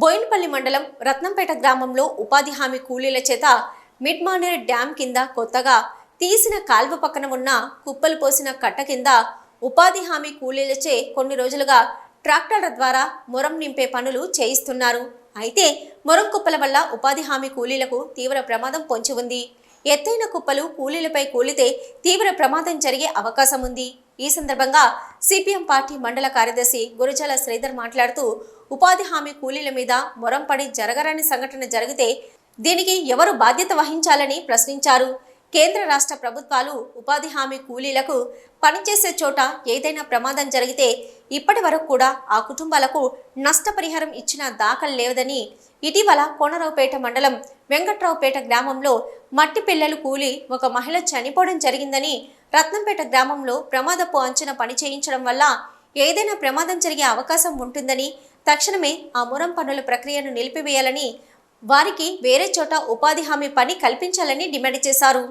బోయినపల్లి మండలం రత్నంపేట గ్రామంలో ఉపాధి హామీ కూలీల చేత మిడ్ మానేర్ డ్యాం కింద కొత్తగా తీసిన కాల్వ పక్కన ఉన్న కుప్పలు పోసిన కట్ట కింద ఉపాధి హామీ కూలీలచే కొన్ని రోజులుగా ట్రాక్టర్ల ద్వారా మొరం నింపే పనులు చేయిస్తున్నారు. అయితే మొరం కుప్పల వల్ల ఉపాధి హామీ కూలీలకు తీవ్ర ప్రమాదం పొంచి ఉంది. ఎత్తైన కుప్పలు కూలీలపై కూలితే తీవ్ర ప్రమాదం జరిగే అవకాశం ఉంది. ఈ సందర్భంగా సిపిఎం పార్టీ మండల కార్యదర్శి గురుజాల శ్రీధర్ మాట్లాడుతూ ఉపాధి హామీ కూలీల మీద మొరం పడి జరగరాని సంఘటన జరిగితే దీనికి ఎవరు బాధ్యత వహించాలని ప్రశ్నించారు. కేంద్ర రాష్ట్ర ప్రభుత్వాలు ఉపాధి హామీ కూలీలకు పనిచేసే చోట ఏదైనా ప్రమాదం జరిగితే ఇప్పటి వరకు కూడా ఆ కుటుంబాలకు నష్టపరిహారం ఇచ్చిన దాఖలు లేవదని ఇటీవల కోనరావుపేట మండలం వెంకట్రావుపేట గ్రామంలో మట్టి పిల్లలు కూలి ఒక మహిళ చనిపోవడం జరిగిందని రత్నంపేట గ్రామంలో ప్రమాదపు అంచనా పని చేయించడం వల్ల ఏదైనా ప్రమాదం జరిగే అవకాశం ఉంటుందని తక్షణమే ఆ మురం పనుల ప్రక్రియను నిలిపివేయాలని వారికి వేరే చోట ఉపాధి హామీ పని కల్పించాలని డిమాండ్ చేశారు.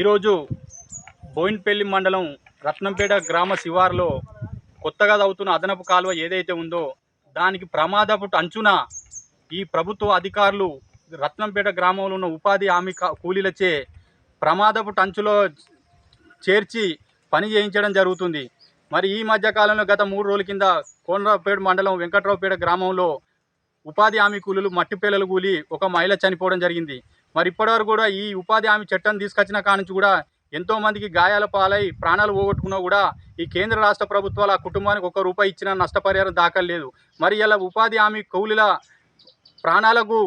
ఈరోజు బోయిన్పల్లి మండలం రత్నంపేట గ్రామ శివారులో కొత్తగా తవ్వుతున్న అదనపు కాలువ ఏదైతే ఉందో దానికి ప్రమాదపు అంచున ఈ ప్రభుత్వ అధికారులు రత్నంపేట గ్రామంలో ఉన్న ఉపాధి హామీ కూలీలచే ప్రమాదపు అంచులో చేర్చి పని చేయించడం జరుగుతుంది. మరి ఈ మధ్యకాలంలో గత మూడు రోజుల కింద కోనరావుపేట మండలం వెంకట్రావుపేట గ్రామంలో ఉపాధి హామీ కూలీలు మట్టి పిల్లలు కూలి ఒక మహిళ చనిపోవడం జరిగింది. మరి ఇప్పటివరకు కూడా ఈ ఉపాధి హామీ చట్టం తీసుకొచ్చిన కాడ నుంచి కూడా ఎంతో మందికి గాయాల పాలై ప్రాణాలు పోగొట్టుకున్నా కూడా ఈ కేంద్ర రాష్ట్ర ప్రభుత్వాలు ఆ కుటుంబానికి ఒక రూపాయి ఇచ్చిన నష్టపరిహారం దాఖలు మరి ఇలా ఉపాధి హామీ కూలీల ప్రాణాలకు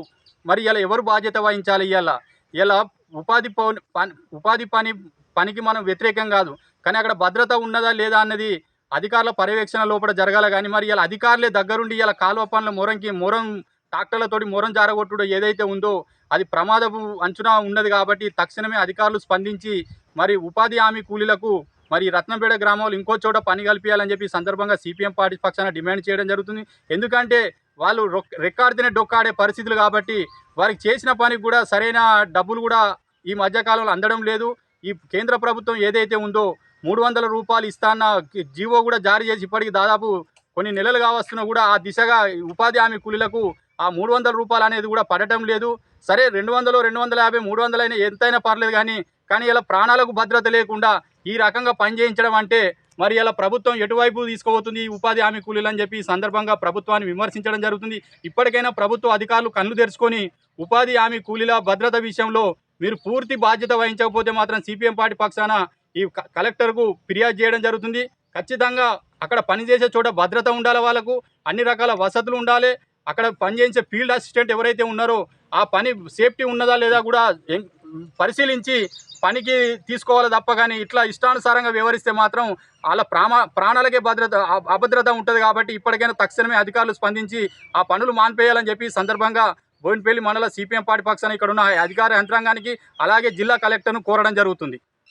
మరి ఇలా ఎవరు బాధ్యత వహించాలి ఇలా ఇలా ఉపాధి పని ఉపాధి పని పనికి మనం వ్యతిరేకం కాదు. కానీ అక్కడ భద్రత ఉన్నదా లేదా అన్నది అధికారుల పర్యవేక్షణ లోపల జరగాల కానీ మరి ఇలా అధికారులే దగ్గరుండి ఇలా కాలువ పనుల మొరంకి మొరం ట్రాక్టర్లతోటి మొరం జారగొట్టుడు ఏదైతే ఉందో అది ప్రమాదపు అంచునా ఉన్నది కాబట్టి తక్షణమే అధికారులు స్పందించి మరి ఉపాధి హామీ కూలీలకు మరి రత్నంపేట గ్రామంలో ఇంకో చోట పని కల్పించాలని చెప్పి సందర్భంగా సిపిఎం పార్టీ పక్షాన డిమాండ్ చేయడం జరుగుతుంది. ఎందుకంటే వాళ్ళు రెక్కాడితేనే డొక్కాడే పరిస్థితులు కాబట్టి వారికి చేసిన పనికి కూడా సరైన డబ్బులు కూడా ఈ మధ్యకాలంలో అందడం లేదు. ఈ కేంద్ర ప్రభుత్వం ఏదైతే ఉందో మూడు వందల రూపాయలు ఇస్తాన్న జీవో కూడా జారీ చేసి ఇప్పటికి దాదాపు కొన్ని నెలలు కావస్తున్నా కూడా ఆ దిశగా ఉపాధి హామీ కూలీలకు ఆ మూడు వందల రూపాయలు అనేది కూడా పడటం లేదు. సరే రెండు వందలు రెండు వందల యాభై మూడు వందలైనా ఎంతైనా పర్లేదు కానీ కానీ ఇలా ప్రాణాలకు భద్రత లేకుండా ఈ రకంగా పనిచేయించడం అంటే మరి ఇలా ప్రభుత్వం ఎటువైపు తీసుకోబోతుంది ఈ ఉపాధి హామీ కూలీలు అని చెప్పి సందర్భంగా ప్రభుత్వాన్ని విమర్శించడం జరుగుతుంది. ఇప్పటికైనా ప్రభుత్వ అధికారులు కళ్ళు తెరుచుకొని ఉపాధి హామీ కూలీల భద్రత విషయంలో మీరు పూర్తి బాధ్యత వహించకపోతే మాత్రం సిపిఎం పార్టీ పక్షాన ఈ క- కలెక్టర్కు ఫిర్యాదు చేయడం జరుగుతుంది. ఖచ్చితంగా అక్కడ పనిచేసే చోట భద్రత ఉండాలి వాళ్ళకు అన్ని రకాల వసతులు ఉండాలి. అక్కడ పనిచేసే ఫీల్డ్ అసిస్టెంట్ ఎవరైతే ఉన్నారో ఆ పని సేఫ్టీ ఉన్నదా లేదా కూడా పరిశీలించి పనికి తీసుకోవాలి తప్ప కానీ ఇట్లా ఇష్టానుసారంగా వ్యవహరిస్తే మాత్రం వాళ్ళ ప్రామా ప్రాణాలకే భద్రత అభద్రత ఉంటుంది కాబట్టి ఇప్పటికైనా తక్షణమే అధికారులు స్పందించి ఆ పనులు మాన్పేయాలని చెప్పి సందర్భంగా బోయినపల్లి మండల సిపిఎం పార్టీ పక్షాన ఇక్కడ ఉన్న అధికార యంత్రాంగానికి అలాగే జిల్లా కలెక్టర్ను కోరడం జరుగుతుంది.